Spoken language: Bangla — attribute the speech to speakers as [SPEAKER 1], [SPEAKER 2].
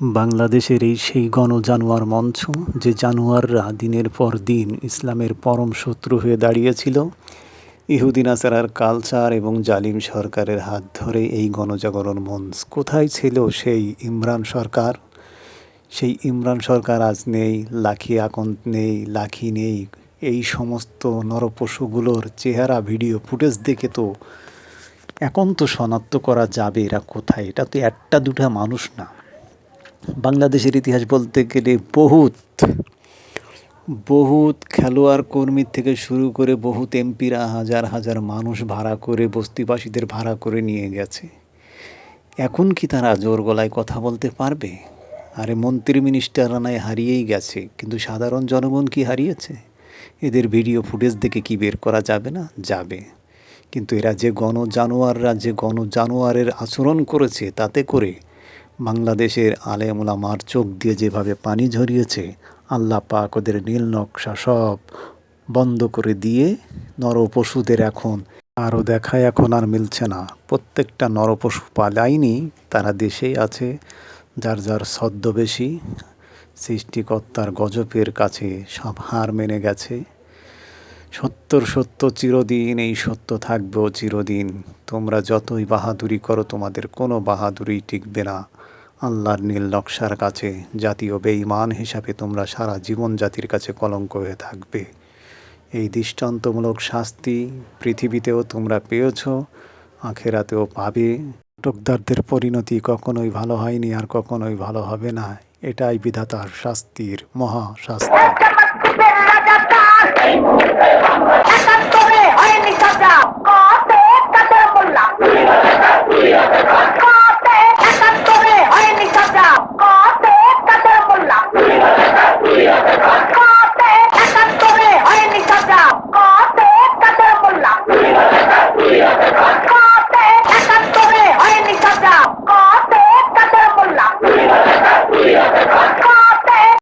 [SPEAKER 1] বাংলাদেশের এই সেই গণজানোয়ার মঞ্চ যে জানোয়াররা দিনের পর দিন ইসলামের পরম শত্রু হয়ে দাঁড়িয়েছিল, ইহুদিন আসারার কালচার এবং জালিম সরকারের হাত ধরে এই গণজাগরণ মঞ্চ কোথায় ছিল সেই ইমরান সরকার? সেই ইমরান সরকার আজ নেই, লাখি আকন্ত নেই, লাখি নেই। এই সমস্ত নরপশুগুলোর চেহারা, ভিডিও ফুটেজ দেখে তো এখন তো শনাক্ত করা যাবে এরা কোথায়? এটা তো একটা দুটা মানুষ না। বাংলাদেশের ইতিহাস বলতে গেলে বহুত বহুত খেলোয়াড় কর্মীর থেকে শুরু করে বহুত এমপিরা হাজার হাজার মানুষ ভাড়া করে, বস্তিবাসীদের ভাড়া করে নিয়ে গেছে। এখন কি তারা জোর গলায় কথা বলতে পারবে? আরে মন্ত্রী মিনিস্টাররা নয় হারিয়েই গেছে, কিন্তু সাধারণ জনগণ কি হারিয়েছে? এদের ভিডিও ফুটেজ দেখে কি বের করা যাবে না? যাবে। কিন্তু এরা যে গণ জানোয়াররা যে গণ জানোয়ারের আচরণ করেছে তাতে করে বাংলাদেশের আলেমুলামার চোখ দিয়ে যেভাবে পানি ঝরিয়েছে, আল্লাহ পাক ওদের নীল নকশা সব বন্ধ করে দিয়ে নরপশুদের এখন আরও দেখায় এখন আর মিলছে না। প্রত্যেকটা নরপশু পালায়নি, তারা দেশেই আছে, যার যার ছদ্মবেশী সৃষ্টিকর্তার গজবের কাছে সব হার মেনে গেছে। সত্তর সত্য চিরদিন এই সত্য থাকবেও চিরদিন তোমরা যতই বাহাদুরি করো তোমাদের কোনো বাহাদুরি টিকবে না আল্লাহর নীল নকশার কাছে জাতীয় বেঈমান হিসাবে তোমরা সারা জীবন জাতির কাছে কলঙ্ক হয়ে থাকবে এই দৃষ্টান্তমূলক শাস্তি পৃথিবীতেও তোমরা পেয়েছ আখেরাতেও পাবে নাটকদারদের পরিণতি কখনোই ভালো হয়নি আর কখনোই ভালো হবে না এটাই বিধাতার শাস্তির মহা শাস্তি
[SPEAKER 2] একাত্তরে হয়নি সাজা কতে কাদের মোল্লা